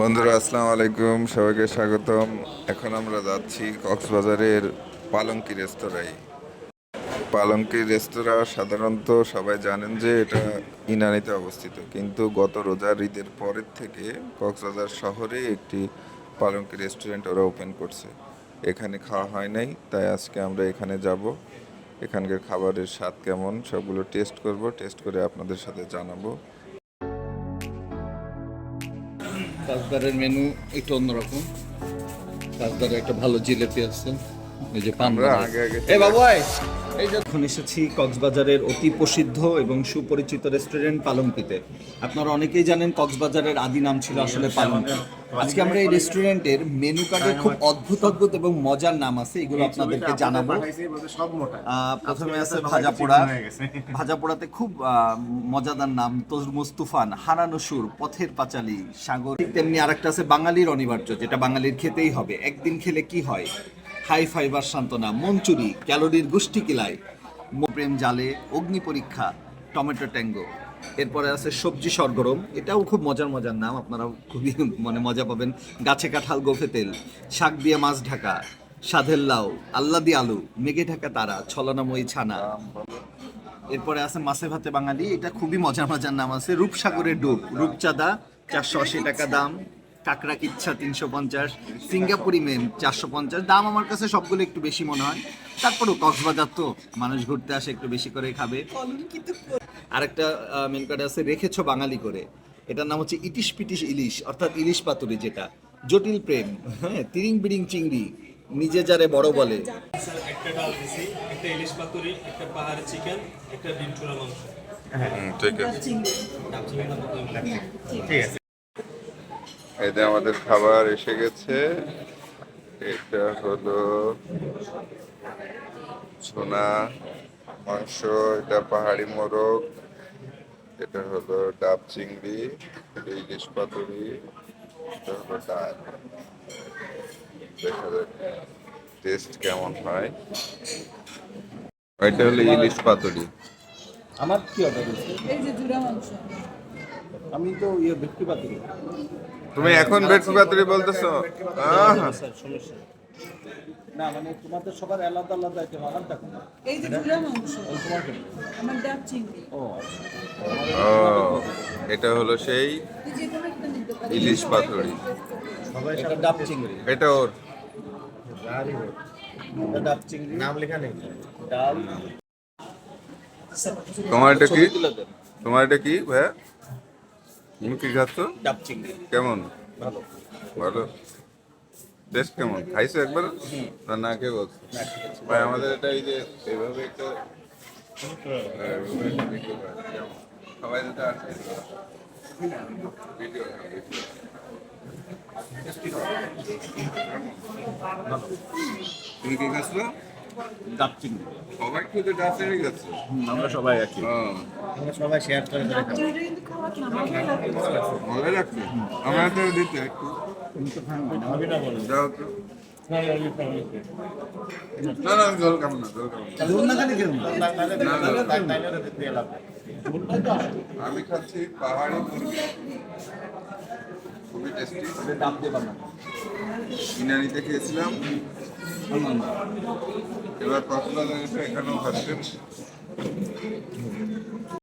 বন্ধুরা, আসসালামু আলাইকুম। সবাইকে স্বাগতম। এখন আমরা যাচ্ছি কক্সবাজারের পালঙ্কি রেস্তোরাঁয়। পালঙ্কি রেস্তোরাঁ সাধারণত সবাই জানেন যে এটা ইনানিতে অবস্থিত। কিন্তু গত রোজার ঈদের পরের থেকে কক্সবাজার শহরে একটি পালঙ্কি রেস্টুরেন্ট ওরা ওপেন করছে। এখানে খাওয়া হয় নাই, তাই আজকে আমরা এখানে যাব। এখানকার খাবারের স্বাদ কেমন, সবগুলো টেস্ট করব। টেস্ট করে আপনাদের সাথে জানাব। কাজদারের মেনু একটু অন্যরকম। কাজদারে একটা ভালো জিলেপি আছে। এই যে পান। আগে আগে এই বাবাই এই এসেছি কক্সবাজারের অতি প্রসিদ্ধ এবং সুপরিচিত রেস্টুরেন্ট পালঙ্কিতে আপনারা অনেকেই জানেন কক্সবাজারের আদি নাম ছিল আসলে পালঙ্কি আজকে আমরা এই রেস্টুরেন্টের মেনু কার্ডে খুব অদ্ভুত অদ্ভুত এবং মজার নাম আছে এগুলো আপনাদেরকে জানাব। প্রথমে আছে ভাজা পোড়া। ভাজা পোড়াতে খুব মজাদার নাম তরমুজ তুফান হারানো সুর পথের পাঁচালী সাগর। তেমনি আরেকটা আছে বাঙালির অনিবার্য যেটা বাঙালির খেতেই হবে। একদিন খেলে কি হয়? হাই ফাইবার সান্ত্বনা মঞ্চুরি ক্যালোরির গোষ্ঠী কিলাই প্রেম জালে, অগ্নি পরীক্ষা, টমেটো ট্যাঙ্গো। এরপরে আছে সবজি সরগরম, এটাও খুব মজার মজার নাম আপনারা খুবই মানে মজা পাবেন। গাছে কাঁঠাল, গোফে তেল, শাক দিয়ে মাছ ঢাকা, সাধের লাউ আল্লাদি আলু মেঘে ঢাকা তারা, ছলনাময়ী ছানা। এরপরে আছে মাছে ভাতে বাঙালি, এটা খুবই মজার মজার নাম আছে রূপসাগরের ডুব, রূপচাঁদা, চারশো আশি টাকা দাম। কাকড়া কিচ্ছা তিনশো পঞ্চাশ সিঙ্গাপুরি মেম চারশো পঞ্চাশ। দাম আমার কাছে সবগুলো একটু বেশি মনে হয়। তারপরেও কক্সবাজার তো মানুষ ঘুরতে আসে একটু বেশি করে খাবে। আরেকটা মেন কার্ড আছে রেখেছো বাঙালি করে। এটার নাম হচ্ছে ইটিশ পিটিশ ইলিশ অর্থাৎ ইলিশ পাতুরি যেটা। জটিল প্রেম হ্যাঁ তিরিং বিড়িং চিংড়ি নিজে যারে বড় বলে। একটা ডাল দিছি একটা ইলিশ পাতুরি একটা পাহাড়ি চিকেন একটা ডিম চূড়া মাংস হুম, ঠিক আছে। ডাব চিকেনটা যে আমাদের খাবার এসে গেছে। এটা হলো সোনা মাংস এটা পাহাড়ি মোরগ এটা হলো ডাব চিংড়ি এটা ইলিশ পাতুরি এটা হলো ডাল। দেখা যাক টেস্ট কেমন হয়। এটা হলো ইলিশ পাতুরি। আমার কি অর্ডার এই যে জুড়া মাংস। আমি তো ইয়ে ব্যক্তি পাতি তুমি এখন ভেটকি পাতুরি বলতেছো? আহ। না মানে তোমাদের সবার আলাদা আলাদা আইটেম আমার দেখো এই যে জুড়া মাংস আমার ডাব চিংড়ি। ও এটা হলো সেই ইলিশ পাতুরি। এটা ডাব চিংড়ি। এটা ওর। ডাব চিংড়ি। নাম লেখা নেই। ডাল। তোমার এটা কি। তোমার এটা কি ভাইয়া? তুমি কি খাচ্ছ? ডাব চিংড়ি। কেমন? ভালো। ভালো। টেস্ট কেমন? খাইছো একবার? না না কে বলছো ভাই আমাদের এটা এই যে এইভাবে একটা? সবাই যেটা আছে। ভিডিও তুমি কি খাচ্ছ? ডাব চিংড়ি সবাই কিন্তু ডাক্তারই খাচ্ছ আমরা সবাই একই হ্যাঁ আমরা সবাই শেয়ার করে করে খাব চিংড়ি ভালো লাগছে আমার তো দিতে একটু আমি না না না আমি জল না জল না। খাচ্ছি পাহাড়ি মুরগি খুবই টেস্টি ডাব ইনানিতে খেয়েছিলাম এবার কক্সবাজার এসে এখানেও খাচ্ছেন